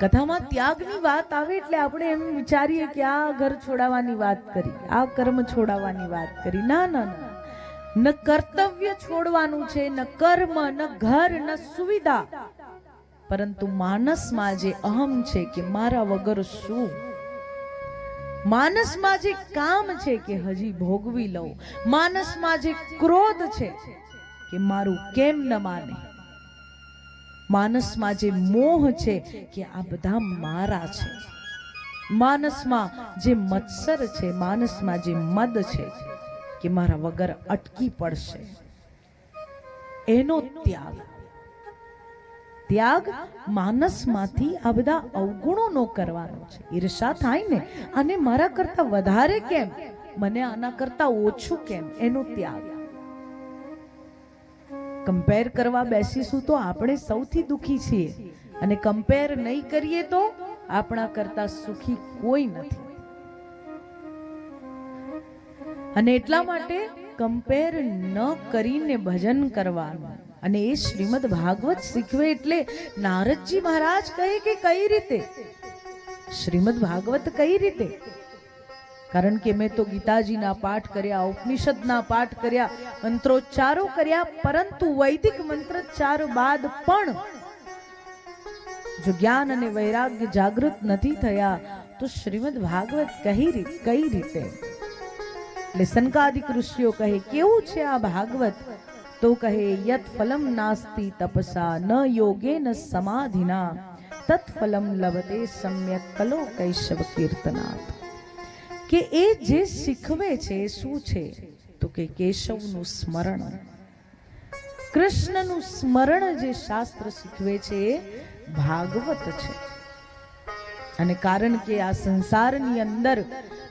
કથામાં ત્યાગની વાત આવે એટલે આપણે એમ વિચારીએ કે આ ઘર છોડાવવાની વાત કરી, આ કર્મ છોડાવવાની વાત કરી. ના ના ના. ન કર્તવ્ય છોડવાનું છે, ન કર્મ, ન ઘર, ન સુવિધા. પરંતુ માનસમાં જે અહમ છે કે મારા વગર શું? માનસમાં જે કામ છે કે હજી ભોગવી લઉં? માનસમાં જે ક્રોધ છે કે મારું કેમ ન માને? માનસમાં જે મોહ છે કે આ બધા મારા છે. માનસમાં જે મત્સર છે, માનસમાં જે મદ છે કે મારા વગર અટકી પડશે. એનો ત્યાગ. ત્યાગ માનસમાંથી આ બધા અવગુણોનો કરવાનો છે. ઈર્ષા થાય ને અને મારા કરતા વધારે કેમ? મને આના કરતા ઓછું કેમ? એનો ત્યાગ. કમ્પેર કરવા બેસીશું તો આપણે સૌથી દુઃખી છીએ. અને કમ્પેર નહીં કરીએ તો આપણા કરતા સુખી કોઈ નથી. અને એટલા માટે કમ્પેર ન કરીને ભજન કરવાનું. અને એ શ્રીમદ ભાગવત શીખવે એટલે નારદજી મહારાજ કહે કે કઈ રીતે? શ્રીમદ ભાગવત કઈ રીતે? કારણ કે મેં તો ગીતાજીના પાઠ કર્યા, ઉપનિષદના પાઠ કર્યા, મંત્રોચ્ચારો કર્યા, પરંતુ વૈદિક મંત્રોચ્ચાર બાદ પણ જો જ્ઞાન અને વૈરાગ્ય જાગૃત નથી થયા, તો શ્રીમદ ભાગવત રીતે કઈ રીતે? એટલે સંકાદિક ઋષિઓ કહે, કેવું છે આ ભાગવત? તો કહે, યત ફલમ નાસ્તિ તપસા, ન યોગે ન સમાધિના તત્ફલમ લભતે સમ્યક કલો કૈશવ કીર્તનાથ કે એ જે શીખવે છે એ શું છે? તો કે કેશવનું સ્મરણ. કૃષ્ણનું સ્મરણ જે શાસ્ત્ર શીખવે છે ભાગવત છે. અને કારણ કે આ સંસારની અંદર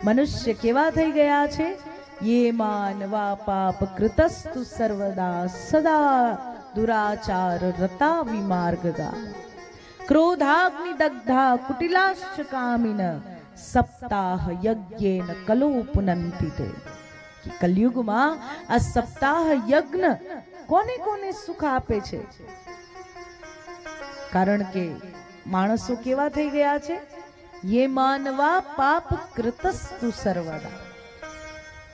મનુષ્ય કેવા થઈ ગયા છે? યે માનવા પાપ કૃતસ્તુ સર્વદા સદા દુરાચાર રતા વિમાર્ગગા ક્રોધાગ્નિ દગ્ધા કુટિલાશ્ચ કામિન સપ્તાહ યજ્ઞેન કલો પુનંતિ કલયુગમાં આ સપ્તાહ યજ્ઞ કોને કોને સુખ આપે છે કારણ કે માણસો કેવા થઈ ગયા છે યે માનવા પાપ કૃતસ્તુ સર્વદા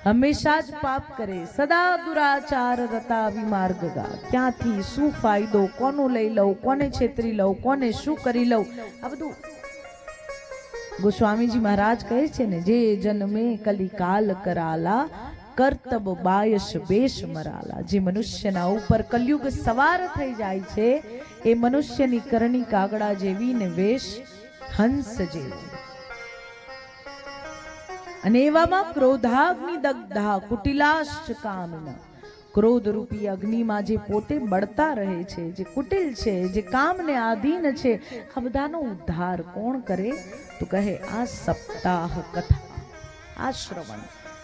હંમેશા જ પાપ કરે સદા દુરાચાર રતા વિમાર્ગગા ક્યાંથી શું ફાયદો કોનું લઈ લઉં કોને છેતરી લઉં કોને શું કરી લઉં આ બધું ગોસ્વામીજી મહારાજ કહે છે ને, જે જન્મે કલિકાલ કરાલા, કર્તબ બાયશ બેશ મરાલા. જે મનુષ્યના ઉપર કલયુગ સવાર થઈ જાય છે, એ મનુષ્યની કરણી કાગડા જેવી ને વેશ હંસ જેવી. અને એવામાં ક્રોધાગ્નિ દગ્ધા કુટિલાશ્ચ કામના. ક્રોધ રૂપી અગ્નિમાં જે પોતે બળતા રહે છે, જે કુટિલ છે, જે કામને આધીન છે, આ બધાનો ઉદ્ધાર કોણ કરે? તો કહે, આ સપ્તાહ કથા, આ શ્રવણ.